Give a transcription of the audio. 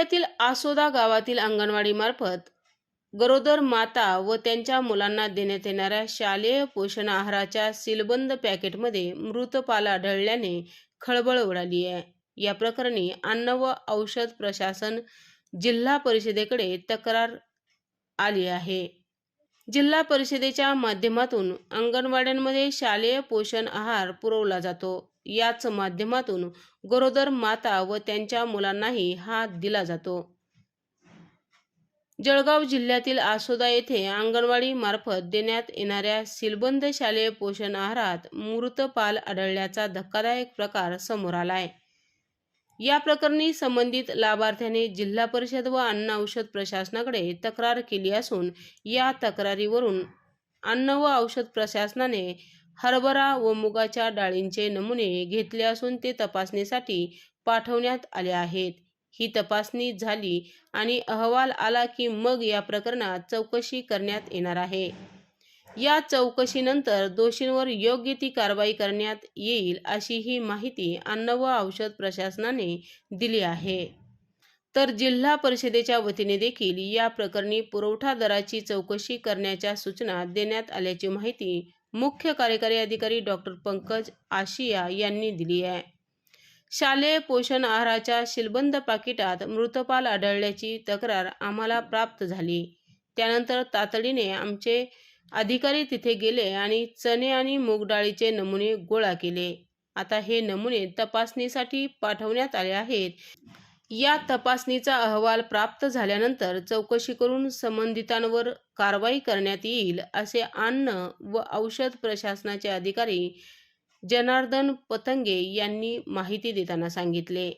तालुक्यातील आसोदा गावातील अंगणवाडीमार्फत गरोदर माता व त्यांच्या मुलांना देण्यात येणाऱ्या शालेय पोषण आहाराच्या सीलबंद पॅकेटमध्ये मृत पाल आढळल्याने खळबळ उडाली आहे. या प्रकरणी अन्न व औषध प्रशासन जिल्हा परिषदेकडे तक्रार आली आहे. जिल्हा परिषदेच्या माध्यमातून अंगणवाड्यांमध्ये शालेय पोषण आहार पुरवला जातो. याच माध्यमातून गरोदर माता व त्यांच्या मुलांनाही हा दिला जातो. जळगाव जिल्ह्यातील आसोदा येथे अंगणवाडी मार्फत देण्यात येणाऱ्या सीलबंद शालेय पोषण आहारात मृत पाल आढळल्याचा धक्कादायक प्रकार समोर आलाय. या प्रकरणी संबंधित लाभार्थ्याने जिल्हा परिषद व अन्न औषध प्रशासनाकडे तक्रार केली असून या तक्रारीवरून अन्न व औषध प्रशासनाने हरभरा व मुगाच्या डाळींचे नमुने घेतले असून ते तपासणीसाठी पाठवण्यात आले आहेत. ही तपासणी झाली आणि अहवाल आला की मग या प्रकरणात चौकशी करण्यात येणार आहे. या चौकशीनंतर दोषींवर योग्य ती कारवाई करण्यात येईल अशी ही माहिती अन्न व औषध प्रशासनाने दिली आहे. तर जिल्हा परिषदेच्या वतीने देखील या प्रकरणी पुरवठा दराची चौकशी करण्याच्या सूचना देण्यात आल्याची माहिती मुख्य कार्यकारी अधिकारी डॉक्टर पंकज आशिया यांनी दिली आहे. शालेय पोषण आहाराच्या शिलबंद पाकिटात मृतपाल आढळल्याची तक्रार आम्हाला प्राप्त झाली. त्यानंतर तातडीने आमचे अधिकारी तिथे गेले आणि चणे आणि मूगडाळीचे नमुने गोळा केले. आता हे नमुने तपासणीसाठी पाठवण्यात आले आहेत. या तपासणीचा अहवाल प्राप्त झाल्यानंतर चौकशी करून संबंधितांवर कारवाई करण्यात येईल असे अन्न व औषध प्रशासनाचे अधिकारी जनार्दन पतंगे यांनी माहिती देताना सांगितले.